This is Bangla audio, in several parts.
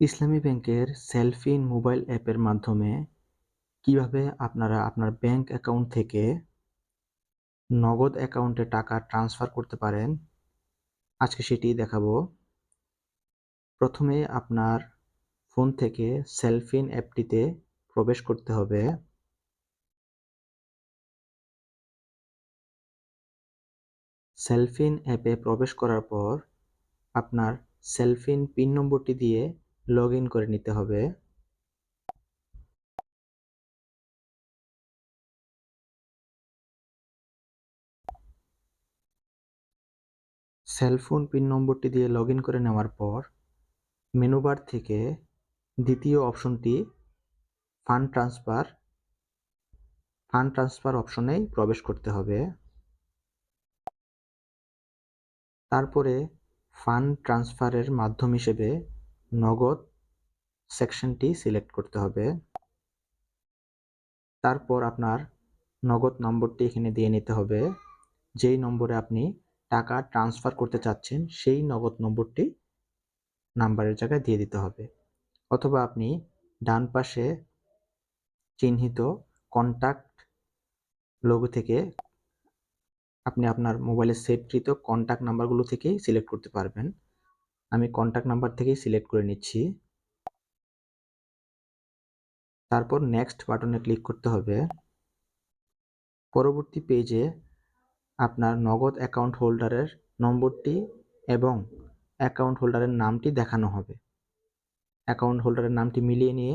ইসলামী ব্যাংকের সেলফিন মোবাইল অ্যাপের মাধ্যমে কীভাবে আপনারা আপনার ব্যাংক অ্যাকাউন্ট থেকে নগদ অ্যাকাউন্টে টাকা ট্রান্সফার করতে পারেন, আজকে সেটি দেখাবো। প্রথমে আপনার ফোন থেকে সেলফিন অ্যাপটিতে প্রবেশ করতে হবে। সেলফিন অ্যাপে প্রবেশ করার পর আপনার সেলফিন পিন নম্বরটি দিয়ে লগ ইন করে নিতে হবে। সেলফোন পিন নম্বরটি দিয়ে লগ করে নেওয়ার পর মেনু বার থেকে দ্বিতীয় অপশনটি ফান্ড ট্রান্সফার ফান্ড ট্রান্সফার অপশনেই প্রবেশ করতে হবে। তারপরে ফান্ড ট্রান্সফারের মাধ্যম হিসেবে নগদ সেকশনটি সিলেক্ট করতে হবে। তারপর আপনার নগদ নম্বরটি এখানে দিয়ে নিতে হবে। যেই নম্বরে আপনি টাকা ট্রান্সফার করতে চাচ্ছেন, সেই নগদ নম্বরটি নাম্বারের জায়গায় দিয়ে দিতে হবে। অথবা আপনি ডান পাশে চিহ্নিত কন্ট্যাক্ট লোগো থেকে আপনি আপনার মোবাইলে সেভকৃত কন্ট্যাক্ট নাম্বারগুলো থেকেই সিলেক্ট করতে পারবেন। আমি কন্ট্যাক্ট নাম্বার থেকেই সিলেক্ট করে নিচ্ছি। তারপর নেক্সট বাটনে ক্লিক করতে হবে। পরবর্তী পেজে আপনার নগদ অ্যাকাউন্ট হোল্ডারের নম্বরটি এবং অ্যাকাউন্ট হোল্ডারের নামটি দেখানো হবে। অ্যাকাউন্ট হোল্ডারের নামটি মিলিয়ে নিয়ে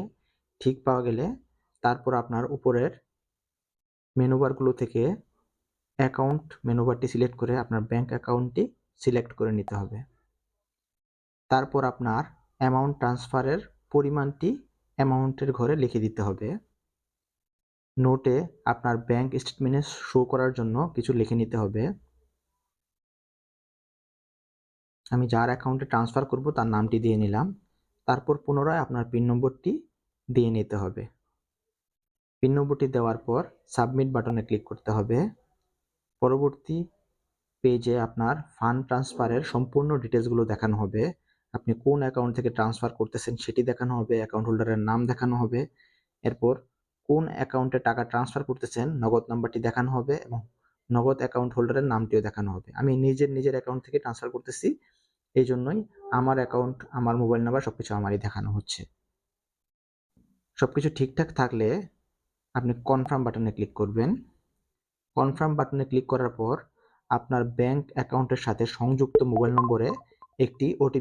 ঠিক পাওয়া গেলে তারপর আপনার উপরের মেনুবারগুলো থেকে অ্যাকাউন্ট মেনুবারটি সিলেক্ট করে আপনার ব্যাংক অ্যাকাউন্টটি সিলেক্ট করে নিতে হবে। তারপর আপনার অ্যামাউন্ট ট্রান্সফারের পরিমাণটি অ্যামাউন্টের ঘরে লিখে দিতে হবে। নোটে আপনার ব্যাংক স্টেটমেন্টে শো করার জন্য কিছু লিখে নিতে হবে। আমি যার অ্যাকাউন্টে ট্রান্সফার করব তার নামটি দিয়ে নিলাম। তারপর পুনরায় আপনার পিন নম্বরটি দিয়ে নিতে হবে। পিন নম্বরটি দেওয়ার পর সাবমিট বাটনে ক্লিক করতে হবে। পরবর্তী পেজে আপনার ফান্ড ট্রান্সফারের সম্পূর্ণ ডিটেলসগুলো দেখানো হবে। আপনি কোন অ্যাকাউন্ট থেকে ট্রান্সফার করতেছেন সেটি দেখানো হবে অ্যাকাউন্ট হোল্ডারের নাম দেখানো হবে, এরপর কোন অ্যাকাউন্টে টাকা ট্রান্সফার করতেছেন, নগদ নাম্বারটি দেখানো হবে এবং নগদ অ্যাকাউন্ট হোল্ডারের নামটিও দেখানো হবে। আমি নিজের নিজের অ্যাকাউন্ট থেকে ট্রান্সফার করতেছি, এই জন্যই আমার অ্যাকাউন্ট আমার মোবাইল নাম্বার সব কিছু আমারই দেখানো হচ্ছে। সব কিছু ঠিকঠাক থাকলে আপনি কনফার্ম বাটনে ক্লিক করবেন। কনফার্ম বাটনে ক্লিক করার পর আপনার ব্যাংক অ্যাকাউন্টের সাথে সংযুক্ত মোবাইল নম্বরে একটি ওটিপি